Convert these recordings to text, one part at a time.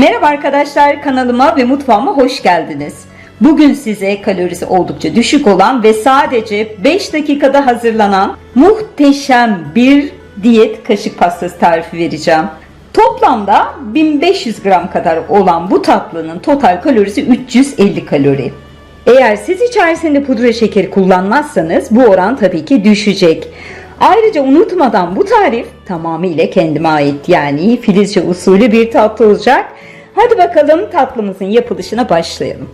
Merhaba arkadaşlar kanalıma ve mutfağıma hoş geldiniz. Bugün size kalorisi oldukça düşük olan ve sadece 5 dakikada hazırlanan muhteşem bir diyet kaşık pastası tarifi vereceğim. Toplamda 1500 gram kadar olan bu tatlının total kalorisi 350 kalori. Eğer siz içerisinde pudra şekeri kullanmazsanız bu oran tabii ki düşecek. Ayrıca unutmadan bu tarif tamamıyla kendime ait yani Filizce usulü bir tatlı olacak. Hadi bakalım tatlımızın yapılışına başlayalım.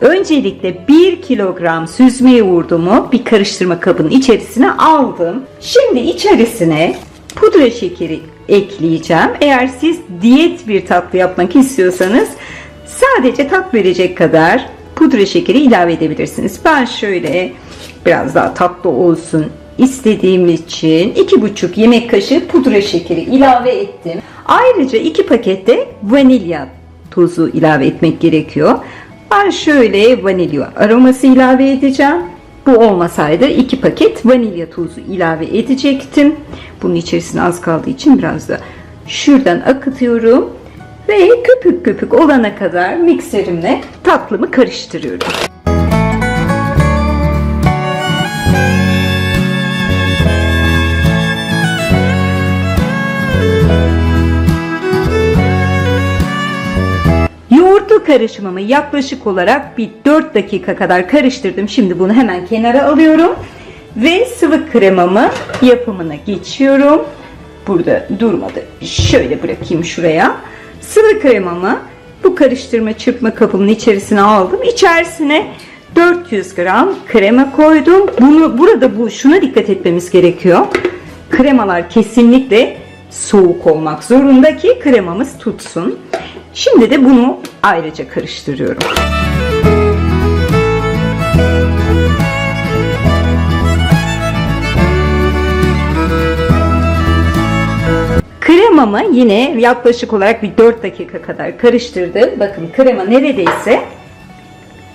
Öncelikle 1 kilogram süzme yoğurdumu bir karıştırma kabının içerisine aldım. Şimdi içerisine pudra şekeri ekleyeceğim. Eğer siz diyet bir tatlı yapmak istiyorsanız sadece tat verecek kadar pudra şekeri ilave edebilirsiniz. Ben şöyle biraz daha tatlı olsun istediğim için 2,5 yemek kaşığı pudra şekeri ilave ettim. Ayrıca 2 pakette vanilya tozu ilave etmek gerekiyor. Ben şöyle vanilya aroması ilave edeceğim. Bu olmasaydı 2 paket vanilya tozu ilave edecektim. Bunun içerisine az kaldığı için biraz da şuradan akıtıyorum. Ve köpük köpük olana kadar mikserimle tatlımı karıştırıyorum. Karışımımı yaklaşık olarak bir 4 dakika kadar karıştırdım. Şimdi bunu hemen kenara alıyorum. Ve sıvı kremamı yapımına geçiyorum. Burada durmadı. Şöyle bırakayım şuraya. Sıvı kremamı bu karıştırma çırpma kabımın içerisine aldım. İçerisine 400 gram krema koydum. Bunu burada bu şuna dikkat etmemiz gerekiyor. Kremalar kesinlikle soğuk olmak zorunda ki kremamız tutsun. Şimdi de bunu ayrıca karıştırıyorum. Kremamı yine yaklaşık olarak bir 4 dakika kadar karıştırdım. Bakın krema neredeyse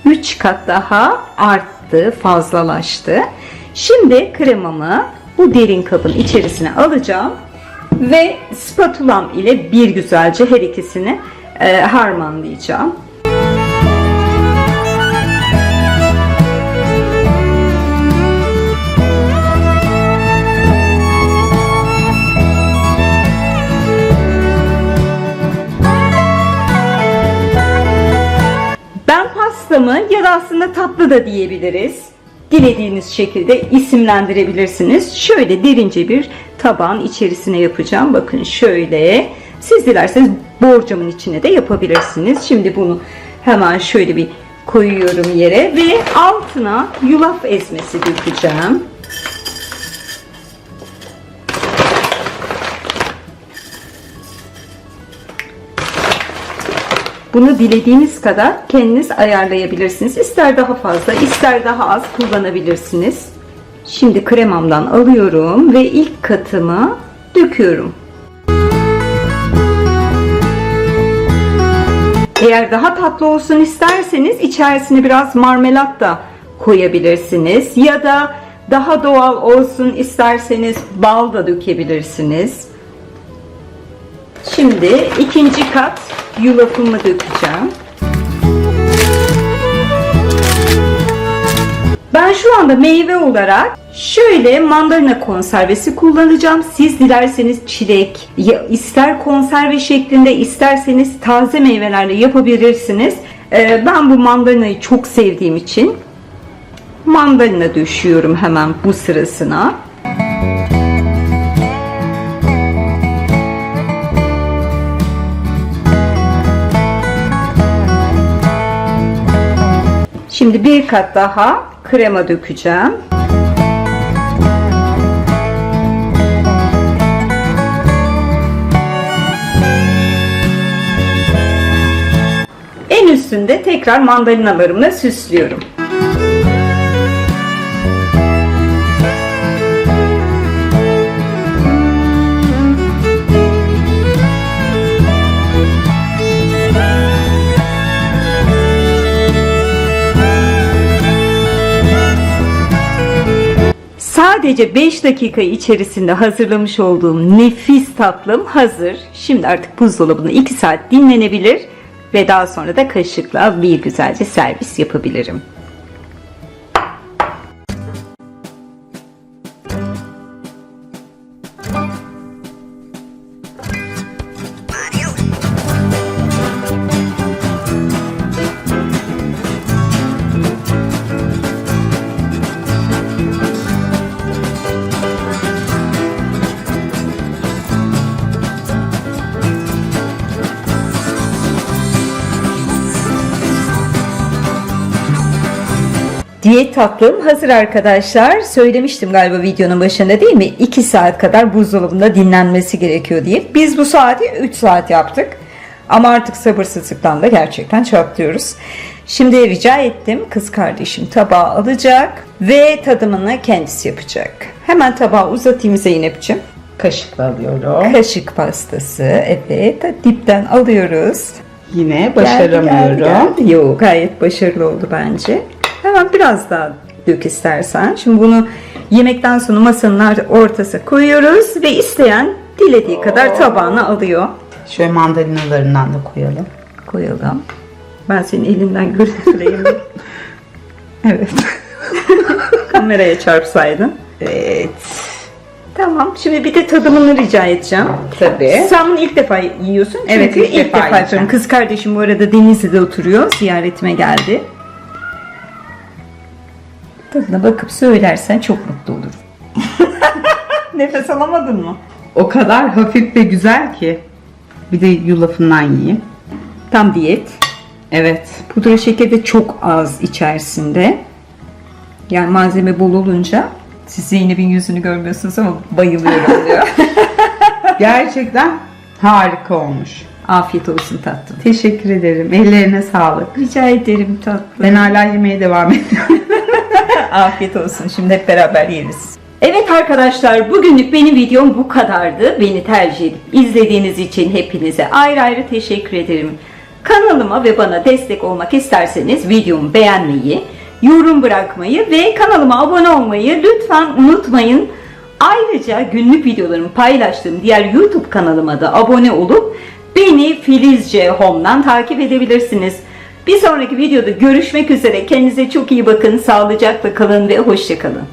3 kat daha arttı, fazlalaştı. Şimdi kremamı bu derin kabın içerisine alacağım ve spatulam ile bir güzelce her ikisini e, harmanlayacağım. Ben pastamı ya da aslında tatlı da diyebiliriz. Dilediğiniz şekilde isimlendirebilirsiniz. Şöyle derince bir tabağın içerisine yapacağım. Bakın şöyle. Siz dilerseniz borcamın içine de yapabilirsiniz. Şimdi bunu hemen şöyle bir koyuyorum yere ve altına yulaf ezmesi dökeceğim. Bunu dilediğiniz kadar kendiniz ayarlayabilirsiniz. İster daha fazla, ister daha az kullanabilirsiniz. Şimdi kremamdan alıyorum ve ilk katımı döküyorum. Eğer daha tatlı olsun isterseniz içerisine biraz marmelat da koyabilirsiniz. Ya da daha doğal olsun isterseniz bal da dökebilirsiniz. Şimdi ikinci kat yulafımı dökeceğim. Ben şu anda meyve olarak şöyle mandalina konservesi kullanacağım. Siz dilerseniz çilek, ister konserve şeklinde isterseniz taze meyvelerle yapabilirsiniz. Ee, ben bu mandalinayı çok sevdiğim için mandalina döşüyorum hemen bu sırasına. Şimdi bir kat daha krema dökeceğim. En üstünde tekrar mandalinalarımla süslüyorum. Sadece 5 dakika içerisinde hazırlamış olduğum nefis tatlım hazır. Şimdi artık buzdolabında 2 saat dinlenebilir. ve daha sonra da kaşıkla bir güzelce servis yapabilirim. Diyet tatlım hazır arkadaşlar. Söylemiştim galiba videonun başında değil mi? 2 saat kadar buzdolabında dinlenmesi gerekiyor diye. Biz bu saati 3 saat yaptık. Ama artık sabırsızlıktan da gerçekten çatlıyoruz. Şimdi rica ettim kız kardeşim tabağı alacak ve tadımını kendisi yapacak. Hemen tabağı uzatayım Zeynep'ciğim. Kaşıkla alıyorum. Kaşık pastası evet dipten alıyoruz. Yine başaramıyorum. Geldi, geldi, geldi. Yok gayet başarılı oldu bence. Hemen biraz daha dök istersen. Şimdi bunu yemekten sonra masanın ortasına koyuyoruz ve isteyen dilediği kadar tabağına alıyor. Şöyle mandalinalarından da koyalım. Koyalım. Ben senin elinden göstereyim. evet. Kameraya çarpsaydın. Evet. Tamam. Şimdi bir de tadımını rica edeceğim. Tabii. Sen bunu ilk defa yiyorsun. Çünkü Evet, ilk defa yapıyorum. yiyeceğim. Kız kardeşim bu arada Denizli'de oturuyor. Ziyaretime geldi. Tadına bakıp söylersen çok mutlu olurum. Nefes alamadın mı? O kadar hafif ve güzel ki. Bir de yulafından yiyeyim. Tam diyet. Evet. Pudra şekeri de çok az içerisinde. Yani malzeme bol olunca siz Zeynep'in yüzünü görmüyorsunuz ama bayılıyorum diyor. Gerçekten harika olmuş. Afiyet olsun tatlım. Teşekkür ederim. Ellerine sağlık. Rica ederim tatlım. Ben hala yemeye devam ediyorum. Afiyet olsun. Şimdi hep beraber yeriz. Evet arkadaşlar bugünlük benim videom bu kadardı. Beni tercih edip izlediğiniz için hepinize ayrı ayrı teşekkür ederim. Kanalıma ve bana destek olmak isterseniz videomu beğenmeyi, yorum bırakmayı ve kanalıma abone olmayı lütfen unutmayın. Ayrıca günlük videolarımı paylaştığım diğer YouTube kanalıma da abone olup beni Filizce Home'dan takip edebilirsiniz. Bir sonraki videoda görüşmek üzere. Kendinize çok iyi bakın. Sağlıcakla kalın ve hoşçakalın.